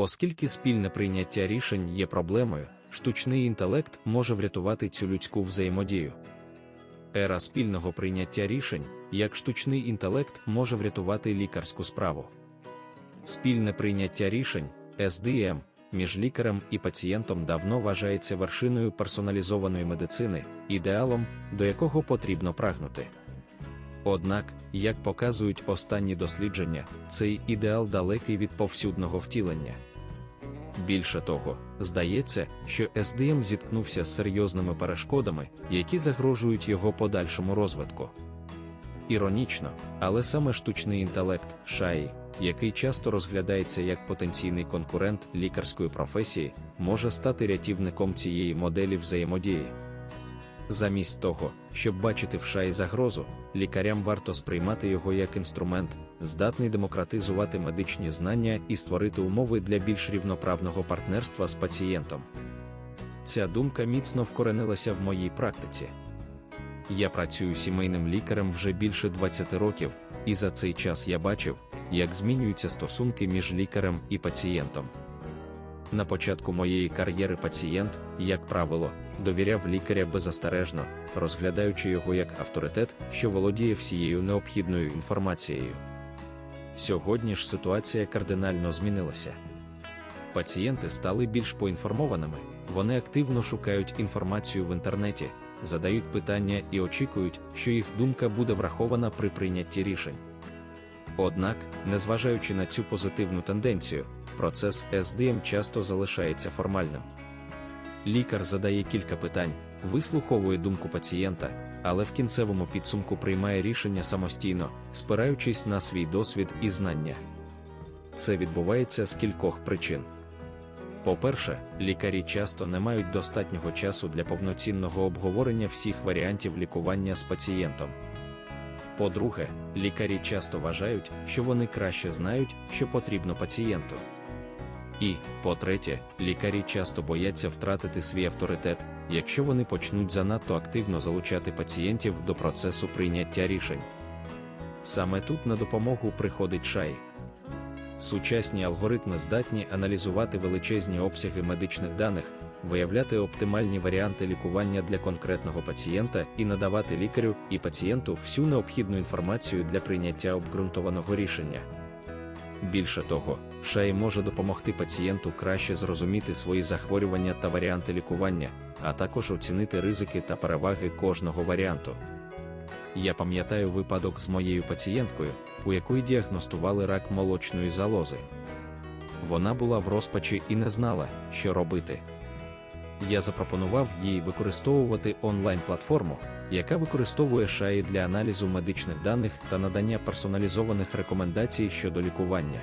Оскільки спільне прийняття рішень є проблемою, штучний інтелект може врятувати цю людську взаємодію. Ера спільного прийняття рішень, як штучний інтелект може врятувати лікарську справу. Спільне прийняття рішень SDM, між лікарем і пацієнтом давно вважається вершиною персоналізованої медицини, ідеалом, до якого потрібно прагнути. Однак, як показують останні дослідження, цей ідеал далекий від повсюдного втілення. Більше того, здається, що SDM зіткнувся з серйозними перешкодами, які загрожують його подальшому розвитку. Іронічно, але саме штучний інтелект шаї, який часто розглядається як потенційний конкурент лікарської професії, може стати рятівником цієї моделі взаємодії. Замість того, щоб бачити в шаї загрозу, лікарям варто сприймати його як інструмент, здатний демократизувати медичні знання і створити умови для більш рівноправного партнерства з пацієнтом. Ця думка міцно вкоренилася в моїй практиці. Я працюю сімейним лікарем вже більше 20 років, і за цей час я бачив, як змінюються стосунки між лікарем і пацієнтом. На початку моєї кар'єри пацієнт, як правило, довіряв лікаря беззастережно, розглядаючи його як авторитет, що володіє всією необхідною інформацією. Сьогодні ж ситуація кардинально змінилася. Пацієнти стали більш поінформованими, вони активно шукають інформацію в інтернеті, задають питання і очікують, що їх думка буде врахована при прийнятті рішень. Однак, незважаючи на цю позитивну тенденцію, процес SDM часто залишається формальним. Лікар задає кілька питань, вислуховує думку пацієнта, але в кінцевому підсумку приймає рішення самостійно, спираючись на свій досвід і знання. Це відбувається з кількох причин. По-перше, лікарі часто не мають достатнього часу для повноцінного обговорення всіх варіантів лікування з пацієнтом. По-друге, лікарі часто вважають, що вони краще знають, що потрібно пацієнту. І, по-третє, лікарі часто бояться втратити свій авторитет, якщо вони почнуть занадто активно залучати пацієнтів до процесу прийняття рішень. Саме тут на допомогу приходить шай. Сучасні алгоритми здатні аналізувати величезні обсяги медичних даних, виявляти оптимальні варіанти лікування для конкретного пацієнта і надавати лікарю і пацієнту всю необхідну інформацію для прийняття обґрунтованого рішення. Більше того, шай може допомогти пацієнту краще зрозуміти свої захворювання та варіанти лікування, а також оцінити ризики та переваги кожного варіанту. Я пам'ятаю випадок з моєю пацієнткою, у якої діагностували рак молочної залози. Вона була в розпачі і не знала, що робити. Я запропонував їй використовувати онлайн-платформу, яка використовує шаї для аналізу медичних даних та надання персоналізованих рекомендацій щодо лікування.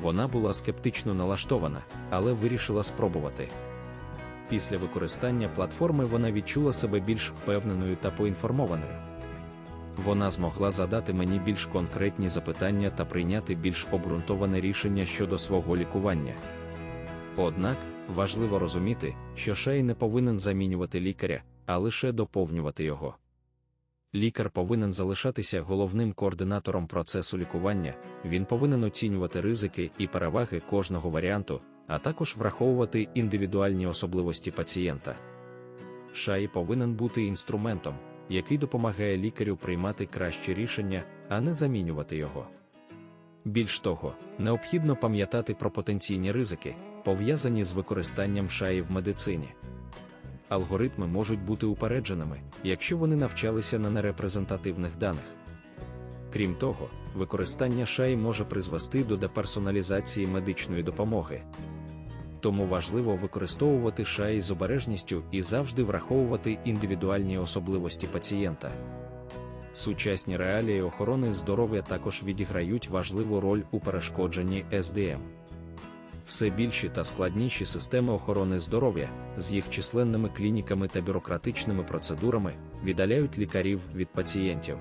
Вона була скептично налаштована, але вирішила спробувати. Після використання платформи вона відчула себе більш впевненою та поінформованою. Вона змогла задати мені більш конкретні запитання та прийняти більш обґрунтоване рішення щодо свого лікування. Однак важливо розуміти, що шей не повинен замінювати лікаря, а лише доповнювати його. Лікар повинен залишатися головним координатором процесу лікування, він повинен оцінювати ризики і переваги кожного варіанту, а також враховувати індивідуальні особливості пацієнта. Шай повинен бути інструментом, який допомагає лікарю приймати кращі рішення, а не замінювати його. Більш того, необхідно пам'ятати про потенційні ризики, пов'язані з використанням шаї в медицині. Алгоритми можуть бути упередженими, якщо вони навчалися на нерепрезентативних даних. Крім того, використання шаї може призвести до деперсоналізації медичної допомоги. Тому важливо використовувати шаї з обережністю і завжди враховувати індивідуальні особливості пацієнта. Сучасні реалії охорони здоров'я також відіграють важливу роль у перешкодженні СДМ. Все більші та складніші системи охорони здоров'я з їх численними клініками та бюрократичними процедурами віддаляють лікарів від пацієнтів.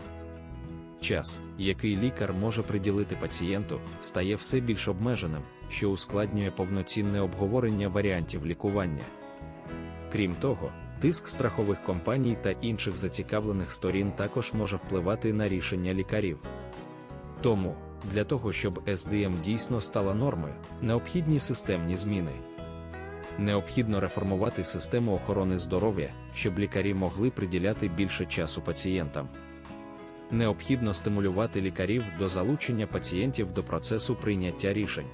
Час, який лікар може приділити пацієнту, стає все більш обмеженим, що ускладнює повноцінне обговорення варіантів лікування. Крім того, тиск страхових компаній та інших зацікавлених сторін також може впливати на рішення лікарів. Тому, для того, щоб SDM дійсно стала нормою, необхідні системні зміни. Необхідно реформувати систему охорони здоров'я, щоб лікарі могли приділяти більше часу пацієнтам. Необхідно стимулювати лікарів до залучення пацієнтів до процесу прийняття рішень.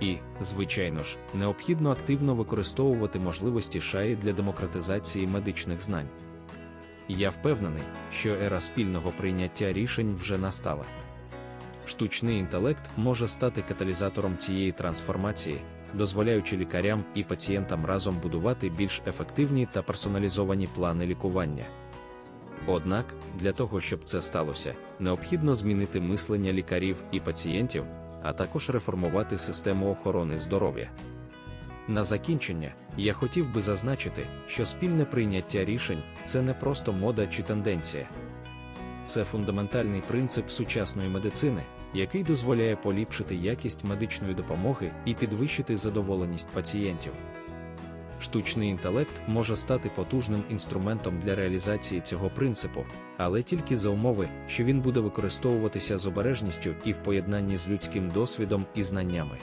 І, звичайно ж, необхідно активно використовувати можливості шаї для демократизації медичних знань. Я впевнений, що ера спільного прийняття рішень вже настала. Штучний інтелект може стати каталізатором цієї трансформації, дозволяючи лікарям і пацієнтам разом будувати більш ефективні та персоналізовані плани лікування. Однак, для того, щоб це сталося, необхідно змінити мислення лікарів і пацієнтів, а також реформувати систему охорони здоров'я. На закінчення, я хотів би зазначити, що спільне прийняття рішень це не просто мода чи тенденція. Це фундаментальний принцип сучасної медицини, який дозволяє поліпшити якість медичної допомоги і підвищити задоволеність пацієнтів. Штучний інтелект може стати потужним інструментом для реалізації цього принципу, але тільки за умови, що він буде використовуватися з обережністю і в поєднанні з людським досвідом і знаннями.